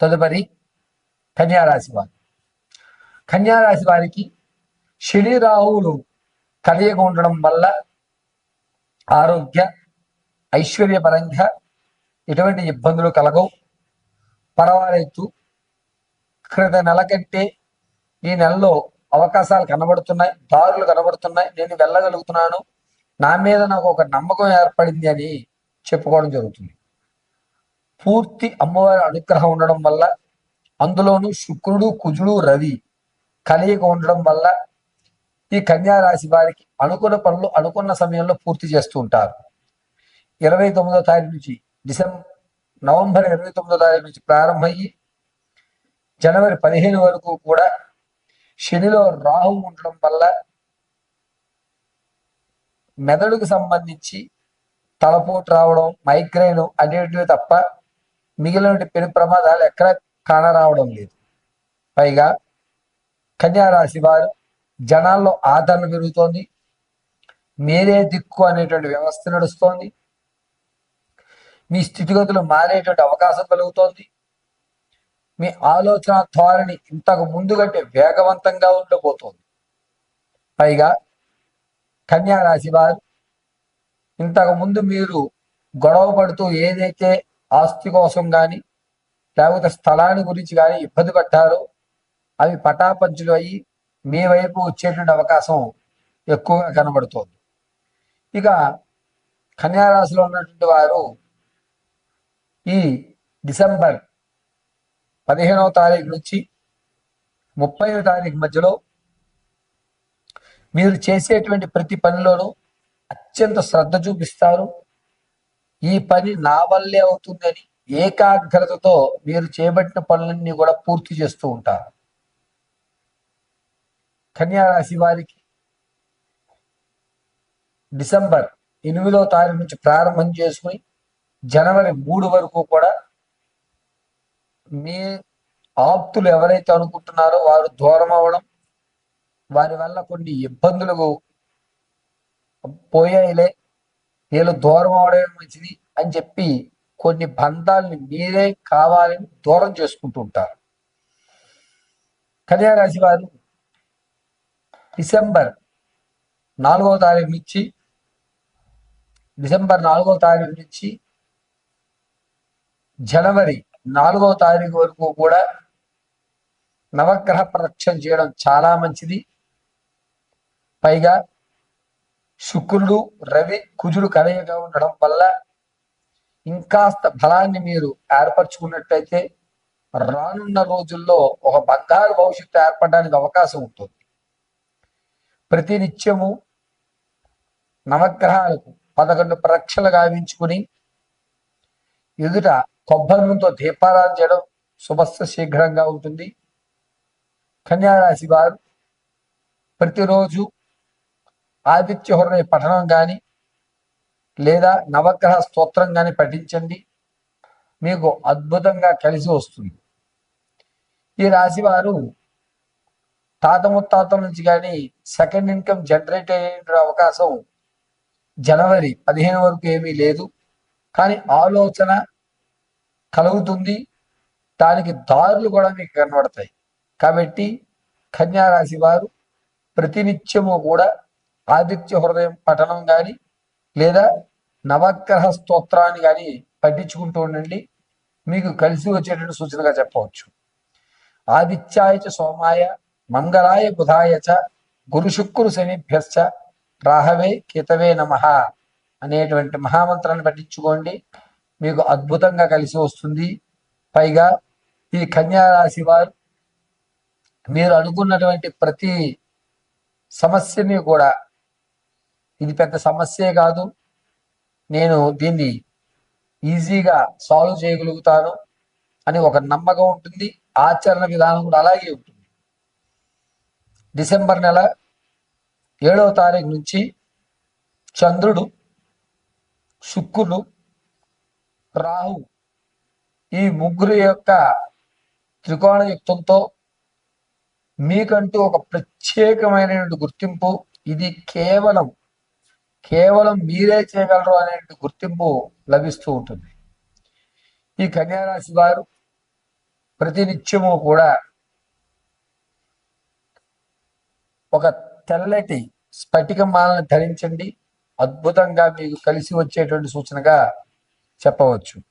తదుపరి కన్యారాశి వారు. కన్యారాశి వారికి శని రాహువులు కలియగా ఉండడం వల్ల ఆరోగ్య ఐశ్వర్యపరంగా ఎటువంటి ఇబ్బందులు కలగవు. పర్వాలేదు. క్రిత నెల కంటే ఈ నెలలో అవకాశాలు కనబడుతున్నాయి దారులు కనబడుతున్నాయి. నేను వెళ్ళగలుగుతున్నాను. నా మీద నాకు ఒక నమ్మకం ఏర్పడింది అని చెప్పుకోవడం జరుగుతుంది. పూర్తి అమ్మవారి అనుగ్రహం ఉండడం వల్ల అందులోనూ శుక్రుడు కుజుడు రవి కలియక ఉండడం వల్ల ఈ కన్యా రాశి వారికి అనుకున్న పనులు అనుకున్న సమయంలో పూర్తి చేస్తూ ఉంటారు. ఇరవై తొమ్మిదో తారీఖు నుంచి డిసెంబర్ నవంబర్ ఇరవై తొమ్మిదో తారీఖు నుంచి ప్రారంభమయ్యి జనవరి పదిహేను వరకు కూడా శనిలో రాహు ఉండడం వల్ల మెదడుకు సంబంధించి తలపోటు రావడం మైగ్రైన్ అనేటివి తప్ప మిగిలిన పెను ప్రమాదాలు ఎక్కడ కానరావడం లేదు. పైగా కన్యారాశి వారు జనాల్లో ఆదరణ పెరుగుతోంది. మీరే దిక్కు అనేటువంటి వ్యవస్థ నడుస్తోంది. మీ స్థితిగతులు మారేటువంటి అవకాశం కలుగుతోంది. మీ ఆలోచన ధోరణి ఇంతకు ముందు కంటే వేగవంతంగా ఉండబోతోంది. పైగా కన్యా రాశి వారు ఇంతకు ముందు మీరు గొడవ పడుతూ ఏదైతే ఆస్తి కోసం కానీ లేకపోతే స్థలాన్ని గురించి కానీ ఇబ్బంది పడ్డారో అవి పటాపంచులు అయ్యి మీ వైపు వచ్చేటువంటి అవకాశం ఎక్కువగా కనబడుతోంది. ఇక కన్యారాశిలో ఉన్నటువంటి వారు ఈ డిసెంబర్ పదిహేనవ తారీఖు నుంచి ముప్పై తారీఖు మధ్యలో మీరు చేసేటువంటి ప్రతి పనిలోనూ అత్యంత శ్రద్ధ చూపిస్తారు. ఈ పని నా వల్లే అవుతుందని ఏకాగ్రతతో మీరు చేపట్టిన పనులన్నీ కూడా పూర్తి చేస్తూ ఉంటారు. కన్యారాశి వారికి డిసెంబర్ ఎనిమిదో తారీఖు నుంచి ప్రారంభం చేసుకుని జనవరి మూడు వరకు కూడా మీ ఆప్తులు ఎవరైతే అనుకుంటున్నారో వారు దూరం అవ్వడం వారి వల్ల కొన్ని ఇబ్బందులు పోయాయిలే. వీళ్ళు దూరం అవడమే మంచిది అని చెప్పి కొన్ని బంధాలని మీరే కావాలని దూరం చేసుకుంటూ ఉంటారు. కన్యారాశి వారు డిసెంబర్ నాలుగవ తారీఖు నుంచి డిసెంబర్ నాలుగవ తారీఖు నుంచి జనవరి నాలుగవ తారీఖు వరకు కూడా నవగ్రహ ప్రదక్షిణ చేయడం చాలా మంచిది. పైగా శుక్రుడు రవి కుజుడు కలయిక ఉండడం వల్ల ఇంకాస్త బలాన్ని మీరు ఏర్పరచుకున్నట్టయితే రానున్న రోజుల్లో ఒక బంగారు భవిష్యత్తు ఏర్పడడానికి అవకాశం ఉంటుంది. ప్రతి నిత్యము నవగ్రహాలకు పదకొండు ప్రదక్షిణలు గావించుకుని ఎదుట కొబ్బరి నూనెతో దీపారాధన చేయడం శుభస్త శీఘ్రంగా ఉంటుంది. కన్యారాశి వారు ప్రతిరోజు ఆదిత్య హృదయ పఠనం కానీ లేదా నవగ్రహ స్తోత్రం కానీ పఠించండి. మీకు అద్భుతంగా కలిసి వస్తుంది. ఈ రాశి వారు తాత ముత్తాతల నుంచి కానీ సెకండ్ ఇన్కమ్ జనరేట్ అయ్యే అవకాశం జనవరి పదిహేను వరకు ఏమీ లేదు. కానీ ఆలోచన కలుగుతుంది. దానికి దారులు కూడా మీకు కనబడతాయి. కాబట్టి కన్యా రాశి వారు ప్రతినిత్యము కూడా ఆదిత్య హృదయం పఠనం కానీ లేదా నవగ్రహ స్తోత్రాన్ని కానీ పఠించుకుంటూ ఉండండి. మీకు కలిసి వచ్చేటువంటి సూచనగా చెప్పవచ్చు. ఆదిత్యాయ చ సోమాయ మంగళాయ బుధాయ చ గురు శుక్రు శనిభ్యశ్చ రాహవే కేతవే నమ అనేటువంటి మహామంత్రాన్ని పఠించుకోండి. మీకు అద్భుతంగా కలిసి వస్తుంది. పైగా ఈ కన్యారాశి వారు మీరు అనుకున్నటువంటి ప్రతి సమస్యని కూడా ఇది పెద్ద సమస్యే కాదు. నేను దీన్ని ఈజీగా సాల్వ్ చేయగలుగుతాను అని ఒక నమ్మకం ఉంటుంది. ఆచరణ విధానం కూడా అలాగే ఉంటుంది. డిసెంబర్ నెల ఏడవ తారీఖు నుంచి చంద్రుడు శుక్రుడు రాహు ఈ ముగ్గురు యొక్క త్రికోణ యుక్తంతో మీకంటూ ఒక ప్రత్యేకమైనటువంటి గుర్తింపు. ఇది కేవలం కేవలం మీరే చేయగలరు అనే గుర్తింపు లభిస్తూ ఉంటుంది. ఈ కన్యారాశి వారు ప్రతినిత్యము కూడా ఒక తెల్లటి స్ఫటిక మాలను ధరించండి. అద్భుతంగా మీకు కలిసి వచ్చేటువంటి సూచనగా చెప్పవచ్చు.